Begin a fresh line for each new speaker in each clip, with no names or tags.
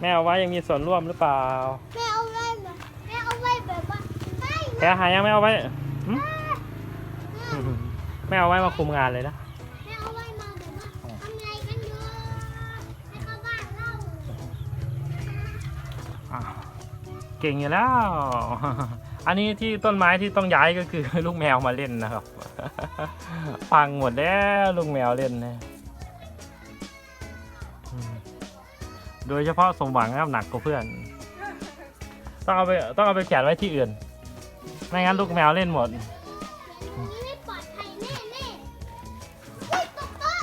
แม่เอาไว้ยังมีส่วนร่วมหรือเปล่า
แม่เอาไว้แบบแม่เอาไว้แบบว่าไม่
แพ้หายังไม่เอาไว้หึ
แม่
แม่เอาไว้มาคุมงานเลยนะ
แม่เอาไว้มาแบบว่าทำอะไรกันอยู่ให้เข้าบ้านเล่า
อ้าวเก่งอยู่แล้ว อันนี้ที่ต้นไม้ที่ต้องย้ายก็คือ ลูกแมวมาเล่นนะครับพังหมดแล้วลูกแมวเล่นนะ โดยเฉพาะสมหวังนะครับหนักกว่าเพื่อน ต้องเอาไปต้องเอาไปแขวนไว้ที่อื่น ไม่งั้นลูกแมวเล่นหมด
อย่างนี้ไม่ปลอดภัยแน่แน่ๆอุ้ยตกโต๊ะ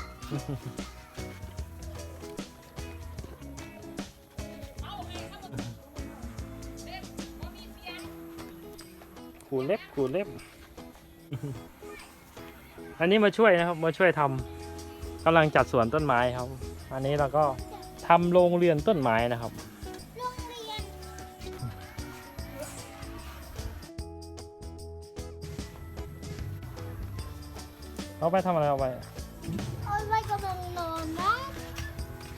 ขูเล็บขูเล็บ อันนี้มาช่วยนะครับ มาช่วยทำกำลังจัดสวนต้นไม้ครับ อันนี้เราก็ ทำโรงเรือนต้นไม้นะครับ
โรงเรียน
เอาไปทำอะไรเอาไป
เอาไว้กำลังนอนนะ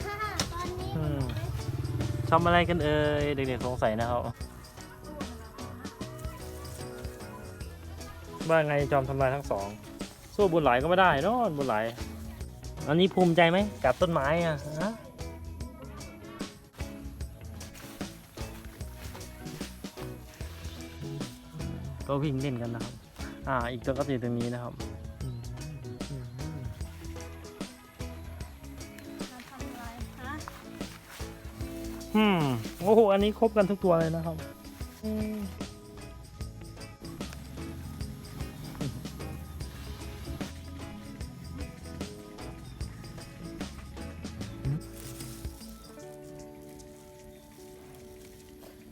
ฮ่าตอนนี้
อืม ทำอะไรกันเอ่ยเด็กๆสงสัยนะครับ ว่าไงจอมทำลายทั้งสอง สู้บุญไหลก็ไม่ได้เนอะบุญไหลอันนี้ภูมิใจไหมกัดต้นไม้อะฮะ ก็วิ่งเล่นกันนะครับ อ่า อีกตัวก็ติดตรงนี้นะครับอืมอืม
ทำอะไรฮะ
อืมโอ้โหอันนี้ครบกันทุกตัวเลยนะครับอืม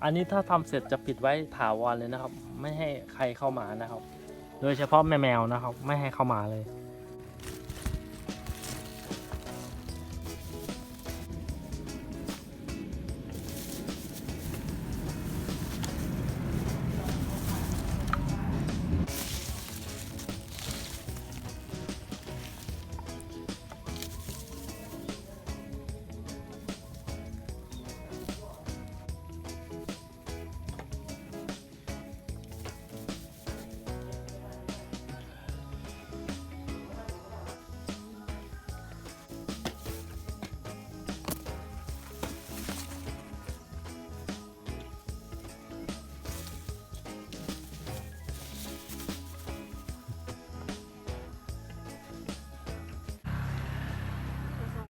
อันนี้ถ้าทำเสร็จจะปิดไว้ถาวรเลยนะครับ ไม่ให้ใครเข้ามานะครับ โดยเฉพาะแมวๆนะครับ ไม่ให้เข้ามาเลย